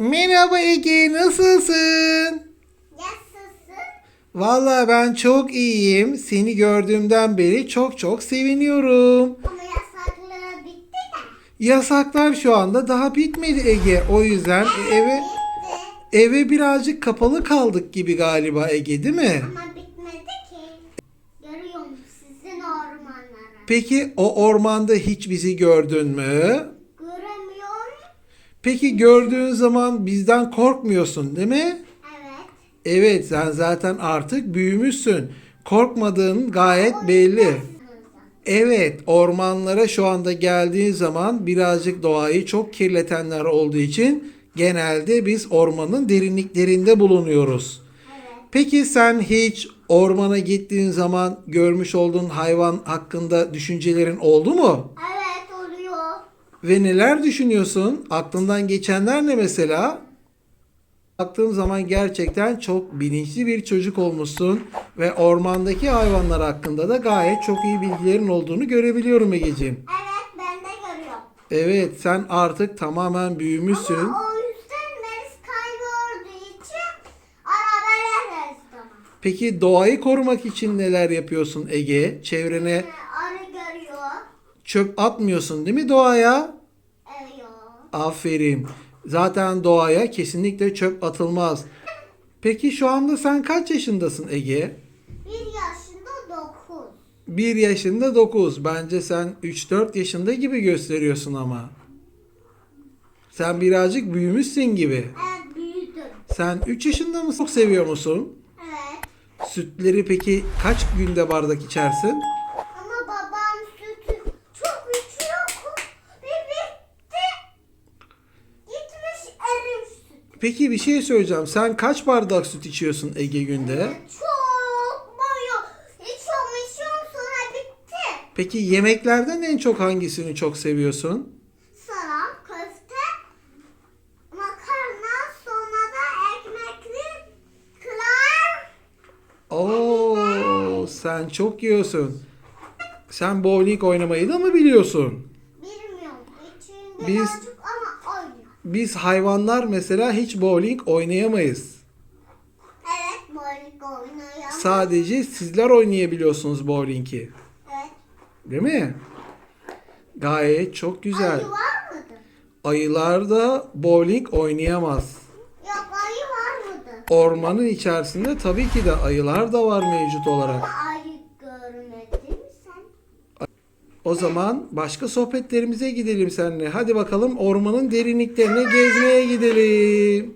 Merhaba Ege, nasılsın? Nasılsın? Vallahi ben çok iyiyim. Seni gördüğümden beri çok çok seviniyorum. Ama yasakları bitti de. Yasaklar şu anda daha bitmedi Ege. O yüzden eve Bitti. eve birazcık kapalı kaldık gibi galiba Ege, değil mi? Ama bitmedi ki. Görüyorum sizin ormanları. Peki o ormanda hiç bizi gördün mü? Peki gördüğün zaman bizden korkmuyorsun, değil mi? Evet. Evet, sen zaten artık büyümüşsün. Korkmadığın gayet belli. Evet, ormanlara şu anda geldiğin zaman birazcık doğayı çok kirletenler olduğu için genelde biz ormanın derinliklerinde bulunuyoruz. Evet. Peki sen hiç ormana gittiğin zaman görmüş olduğun hayvan hakkında düşüncelerin oldu mu? Evet. Ve neler düşünüyorsun? Aklından geçenler ne mesela? Baktığım zaman gerçekten çok bilinçli bir çocuk olmuşsun ve ormandaki hayvanlar hakkında da gayet çok iyi bilgilerin olduğunu görebiliyorum Egeciğim. Evet ben de görüyorum. Evet sen artık tamamen büyümüşsün. Ama o yüzden Melis kaybolduğu için arabalar bana. Peki doğayı korumak için neler yapıyorsun Ege? Çevrene. Çöp atmıyorsun değil mi doğaya? Evet. Aferin. Zaten doğaya kesinlikle çöp atılmaz. Peki şu anda sen kaç yaşındasın Ege? Bir yaşında dokuz. 1 yaşında 9. Bence sen 3-4 yaşında gibi gösteriyorsun ama. Sen birazcık büyümüşsün gibi. Evet büyüdüm. Sen 3 yaşında mısın? Çok seviyor musun? Evet. Sütleri peki kaç günde bardak içersin? Ama babam sütü çok içiyor. Ve bitti. Gitmiş erim sütü. Peki bir şey söyleyeceğim. Sen kaç bardak süt içiyorsun Ege günde? Çok boyu. İçiyorum içiyorum sonra bitti. Peki yemeklerden en çok hangisini çok seviyorsun? Salam, köfte, makarna, sonra da ekmekli, klar. Oo, sen çok yiyorsun. Sen bowling oynamayı da mı biliyorsun? Bilmiyorum. İçinde Biz- oynuyor. Biz hayvanlar mesela hiç bowling oynayamayız. Evet, bowling oynuyor. Sadece sizler oynayabiliyorsunuz bowling'i. Evet. Değil mi? Gayet çok güzel. Ayı var mıydı? Ayılar da bowling oynayamaz. Yok ayı var mıydı? Ormanın içerisinde tabii ki de ayılar da var mevcut olarak. Ayı görmedin sen. O zaman başka sohbetlerimize gidelim seninle. Hadi bakalım ormanın derinliklerine gezmeye gidelim.